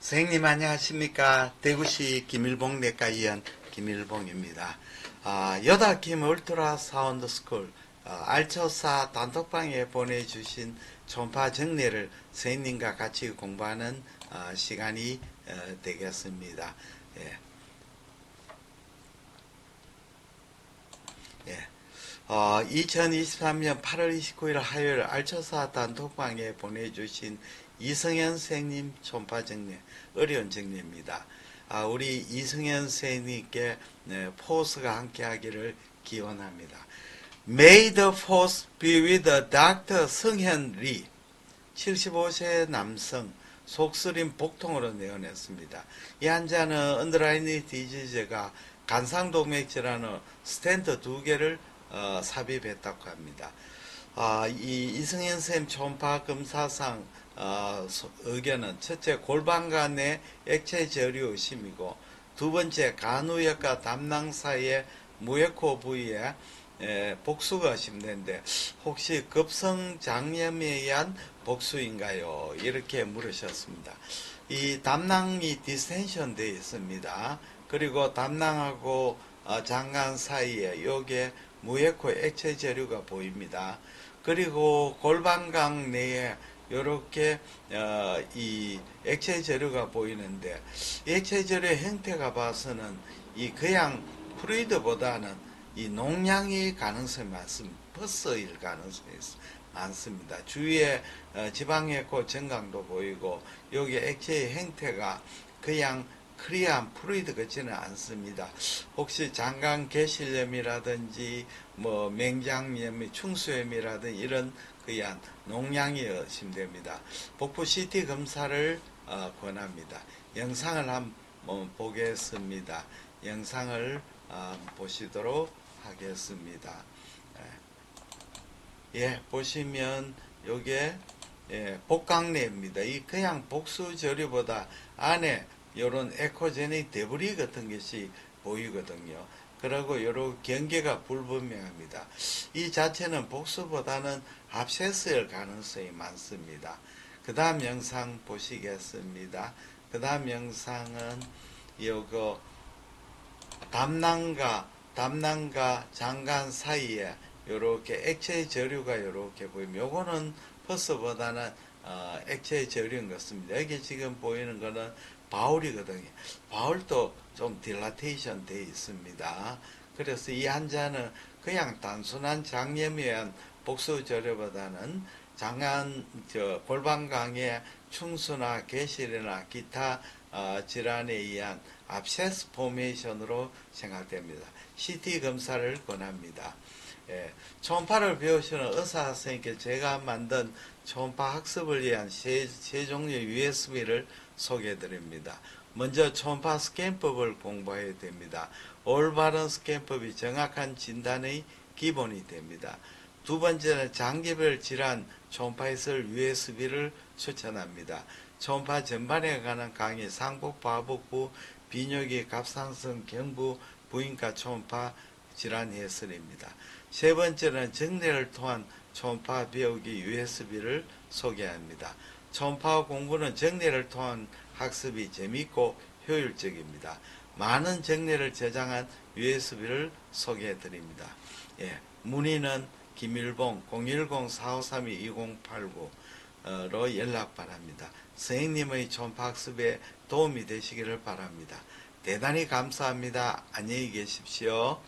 선생님 안녕하십니까 대구시 김일봉 내과의원 김일봉입니다 아, 여다킴 울트라 사운드 스쿨 어, 알처사 단톡방에 보내주신 전파 정례를 선생님과 같이 공부하는 어, 시간이 어, 되겠습니다 예. 예. 어, 2023년 8월 29일 화요일 알처사 단톡방에 보내주신 이성현 선생님 촌파 정례, 어려운 정례입니다. 아, 우리 이성현 선생님께 네, 포스가 함께 하기를 기원합니다. May the force be with the Dr. 성현 리, 75세 남성, 속쓰림 복통으로 내어냈습니다. 이 환자는 언더라이니 디지즈가 간상동맥 질환의 스탠트 두 개를 어, 삽입했다고 합니다. 아, 이 이승현 쌤 초음파 검사상 어, 소- 의견은 첫째 골반간 내 액체 저류 의심이고 두 번째 간우역과 담낭 사이의 무에코 부위에 에, 복수가 의심되는데 혹시 급성 장염에 의한 복수인가요? 이렇게 물으셨습니다. 이 담낭이 디스텐션 되어 있습니다. 그리고 담낭하고 어, 장관 사이에 요게 무에코 액체 저류가 보입니다. 그리고 골반강 내에 이렇게 어, 이 액체 재료가 보이는데 이 액체 재료의 형태가 봐서는 이 그냥 프루이드보다는 이 농양의 가능성이 많습니다. 퍼스일 가능성이 있- 많습니다. 주위에 어, 지방에코 정강도 보이고 여기 액체의 형태가 그냥 크리한 프루이드 같지는 않습니다. 혹시 장강 개실염이라든지 뭐 맹장염이 충수염이라든지 이런 그냥 농양이 의심됩니다. 복부 CT 검사를 어, 권합니다. 영상을 한번 보겠습니다. 영상을 어, 보시도록 하겠습니다. 예, 예, 보시면 요게 예, 복강내입니다. 이 그냥 복수 저류보다 안에 요런 에코제닉 데브리 같은 것이 보이거든요. 그리고 요런 경계가 불분명합니다. 이 자체는 복수보다는 합세스일 가능성이 많습니다. 그 다음 영상 보시겠습니다. 그 다음 영상은 요거 담낭과 담낭과 장관 사이에 요렇게 액체 저류가 요렇게 보이면 요거는 퍼스보다는 어, 액체 저류인 것 같습니다. 여기 지금 보이는 거는 바울이거든요. 바울도 좀 딜라테이션 되어 있습니다. 그래서 이 환자는 그냥 단순한 장염에 의한 복수 저류보다는 장안 저 골반강의 충수나 개실이나 기타 어, 질환에 의한 압세스 포메이션으로 생각됩니다. CT 검사를 권합니다. 예, 초음파를 배우시는 의사 선생님께 제가 만든 초음파 학습을 위한 세, 세 종류의 USB를 소개해 드립니다. 먼저 초음파 스캔법을 공부해야 됩니다. 올바른 스캔법이 정확한 진단의 기본이 됩니다. 두 번째는 장기별 질환 초음파에 쓸 USB를 추천합니다. 초음파 전반에 관한 강의 상복 과복부 비뇨기 갑상선 경부 부인과 초음파 질환 해설입니다. 세 번째는 정례를 통한 초음파 배우기 USB를 소개합니다. 초음파 공부는 정례를 통한 학습이 재미있고 효율적입니다. 많은 정례를 저장한 USB를 소개해 드립니다. 예, 문의는 김일봉 010-4532-2089로 연락 바랍니다. 선생님의 초음파 학습에 도움이 되시기를 바랍니다. 대단히 감사합니다. 안녕히 계십시오.